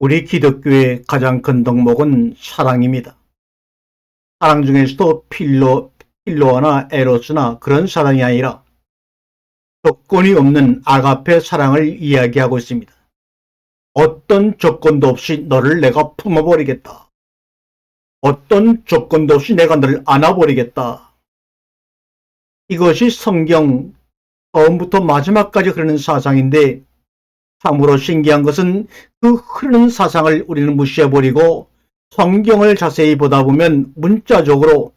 우리 기독교의 가장 큰 덕목은 사랑입니다. 사랑 중에서도 필로, 필로아나 에로스나 그런 사랑이 아니라 조건이 없는 아가페 사랑을 이야기하고 있습니다. 어떤 조건도 없이 너를 내가 품어버리겠다. 어떤 조건도 없이 내가 너를 안아버리겠다. 이것이 성경 처음부터 마지막까지 흐르는 사상인데 참으로 신기한 것은 그 흐르는 사상을 우리는 무시해버리고 성경을 자세히 보다 보면 문자적으로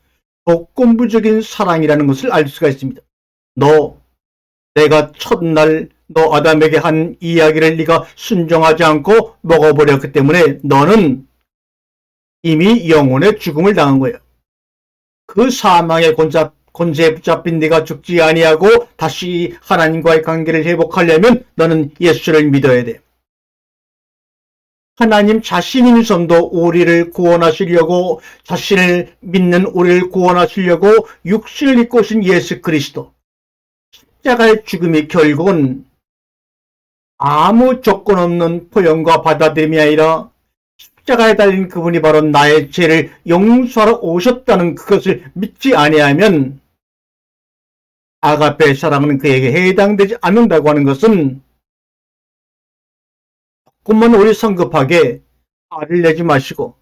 조건부적인 사랑이라는 것을 알 수가 있습니다. 너 내가 첫날 너 아담에게 한 이야기를 네가 순종하지 않고 먹어버렸기 때문에 너는 이미 영혼의 죽음을 당한 거예요. 그 사망의 곤자, 곤세에 붙잡힌 네가 죽지 아니하고 다시 하나님과의 관계를 회복하려면 너는 예수를 믿어야 돼. 하나님 자신이면서도 우리를 구원하시려고 자신을 믿는 우리를 구원하시려고 육신을 입고 오신 예수 그리스도. 십자가의 죽음이 결국은 아무 조건 없는 포용과 받아들임이 아니라 십자가에 달린 그분이 바로 나의 죄를 용서하러 오셨다는 그것을 믿지 아니하면 아가페 사랑은 그에게 해당되지 않는다고 하는 것은 조금만 우리 성급하게 화를 내지 마시고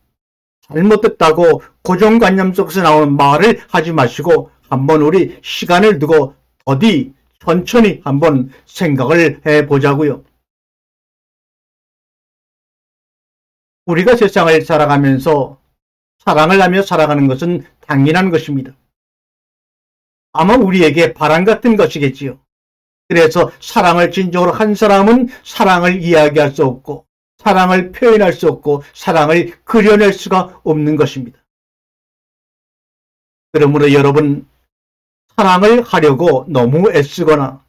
잘못됐다고 고정관념 속에서 나오는 말을 하지 마시고 한번 우리 시간을 두고 어디 천천히 한번 생각을 해 보자고요. 우리가 세상을 살아가면서 사랑을 하며 살아가는 것은 당연한 것입니다. 아마 우리에게 바람 같은 것이겠지요. 그래서 사랑을 진정으로 한 사람은 사랑을 이야기할 수 없고, 사랑을 표현할 수 없고, 사랑을 그려낼 수가 없는 것입니다. 그러므로 여러분, 사랑을 하려고 너무 애쓰거나,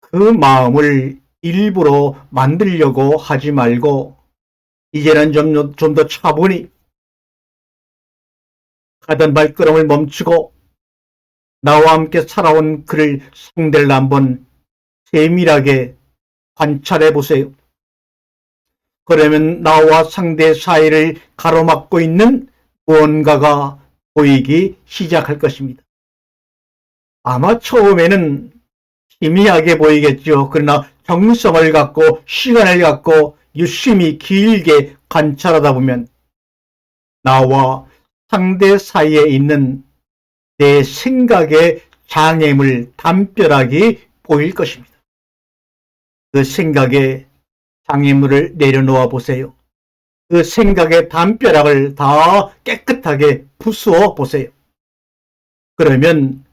그 마음을 일부러 만들려고 하지 말고, 이제는 좀, 좀 더 차분히 가던 발걸음을 멈추고 나와 함께 살아온 그를 상대를 한번 세밀하게 관찰해 보세요. 그러면 나와 상대 사이를 가로막고 있는 무언가가 보이기 시작할 것입니다. 아마 처음에는 희미하게 보이겠죠. 그러나 정성을 갖고 시간을 갖고 유심히 길게 관찰하다 보면 나와 상대 사이에 있는 내 생각의 장애물 담벼락이 보일 것입니다. 그 생각의 장애물을 내려놓아 보세요. 그 생각의 담벼락을 다 깨끗하게 부수어 보세요. 그러면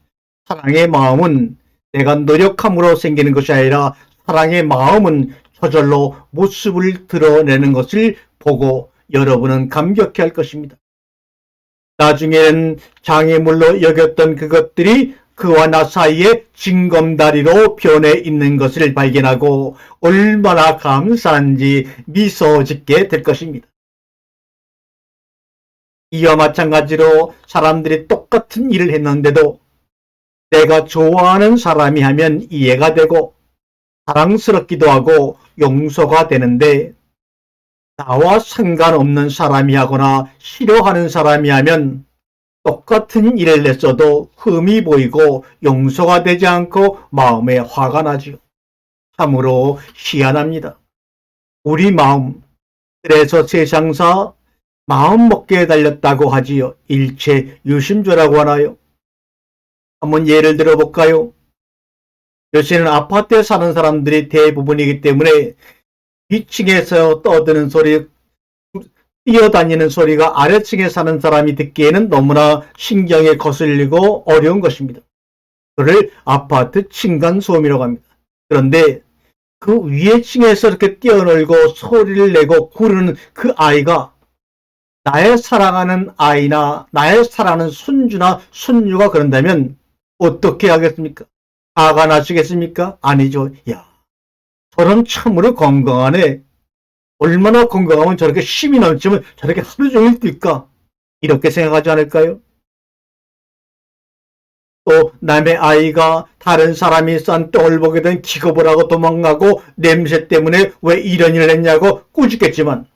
사랑의 마음은 내가 노력함으로 생기는 것이 아니라 사랑의 마음은 저절로 모습을 드러내는 것을 보고 여러분은 감격해 할 것입니다. 나중에는 장애물로 여겼던 그것들이 그와 나 사이에 징검다리로 변해 있는 것을 발견하고 얼마나 감사한지 미소 짓게 될 것입니다. 이와 마찬가지로 사람들이 똑같은 일을 했는데도 내가 좋아하는 사람이 하면 이해가 되고 사랑스럽기도 하고 용서가 되는데 나와 상관없는 사람이 하거나 싫어하는 사람이 하면 똑같은 일을 냈어도 흠이 보이고 용서가 되지 않고 마음에 화가 나지요. 참으로 희한합니다. 우리 마음, 그래서 세상사 마음 먹게 달렸다고 하지요. 일체 유심조라고 하나요? 한번 예를 들어볼까요? 요새는 아파트에 사는 사람들이 대부분이기 때문에 2층에서 떠드는 소리, 뛰어다니는 소리가 아래층에 사는 사람이 듣기에는 너무나 신경에 거슬리고 어려운 것입니다. 그를 아파트 층간소음이라고 합니다. 그런데 그 위에 층에서 이렇게 뛰어놀고 소리를 내고 구르는 그 아이가 나의 사랑하는 아이나 나의 사랑하는 손주나 손녀가 그런다면 어떻게 하겠습니까? 화가 나시겠습니까? 아니죠. 야, 저런 참으로 건강하네. 얼마나 건강하면 저렇게 힘이 넘치면 저렇게 하루 종일 뛸까? 이렇게 생각하지 않을까요? 또 남의 아이가 다른 사람이 싼 똥을 보게 된 기겁을 하고 도망가고 냄새 때문에 왜 이런 일을 했냐고 꾸짖겠지만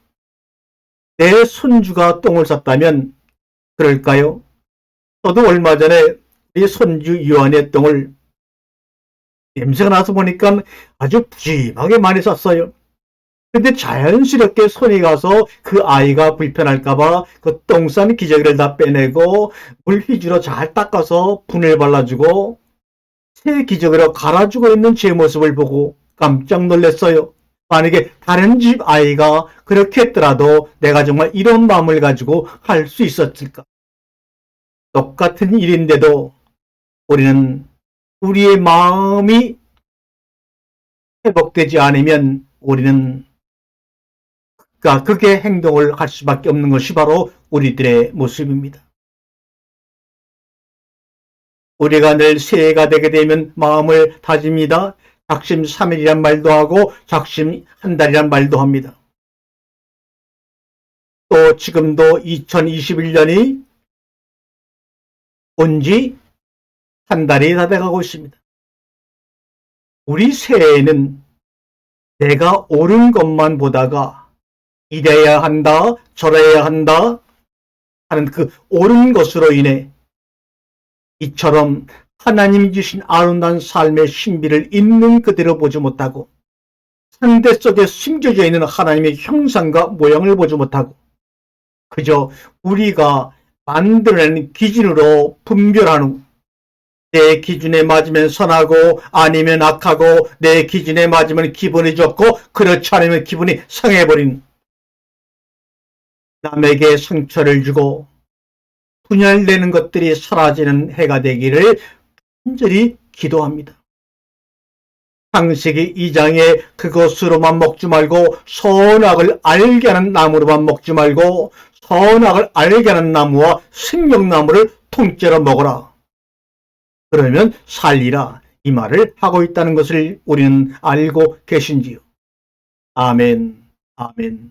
내 손주가 똥을 쌌다면 그럴까요? 저도 얼마 전에 이 손주 요한의 똥을 냄새가 나서 보니까 아주 푸짐하게 많이 쌌어요. 근데 자연스럽게 손이 가서 그 아이가 불편할까봐 그 똥싼 기저귀를 다 빼내고 물휘지로 잘 닦아서 분을 발라주고 새 기저귀로 갈아주고 있는 제 모습을 보고 깜짝 놀랐어요. 만약에 다른 집 아이가 그렇게 했더라도 내가 정말 이런 마음을 가지고 할 수 있었을까? 똑같은 일인데도 우리는 우리의 마음이 회복되지 않으면 우리는 그러니까 그게 행동을 할 수밖에 없는 것이 바로 우리들의 모습입니다. 우리가 늘 새해가 되게 되면 마음을 다집니다. 작심 3일이란 말도 하고 작심 한 달이란 말도 합니다. 또 지금도 2021년이 온지 한 달이 다 돼가고 있습니다. 우리 새해에는 내가 옳은 것만 보다가 이래야 한다, 저래야 한다 하는 그 옳은 것으로 인해 이처럼 하나님이 주신 아름다운 삶의 신비를 있는 그대로 보지 못하고 상대 속에 숨겨져 있는 하나님의 형상과 모양을 보지 못하고 그저 우리가 만들어낸 기준으로 분별하는 후 내 기준에 맞으면 선하고 아니면 악하고 내 기준에 맞으면 기분이 좋고 그렇지 않으면 기분이 상해버린 남에게 상처를 주고 분열되는 것들이 사라지는 해가 되기를 간절히 기도합니다. 창세기 2장에 그것으로만 먹지 말고 선악을 알게 하는 나무로만 먹지 말고 선악을 알게 하는 나무와 생명나무를 통째로 먹어라. 그러면 살리라 이 말을 하고 있다는 것을 우리는 알고 계신지요. 아멘, 아멘.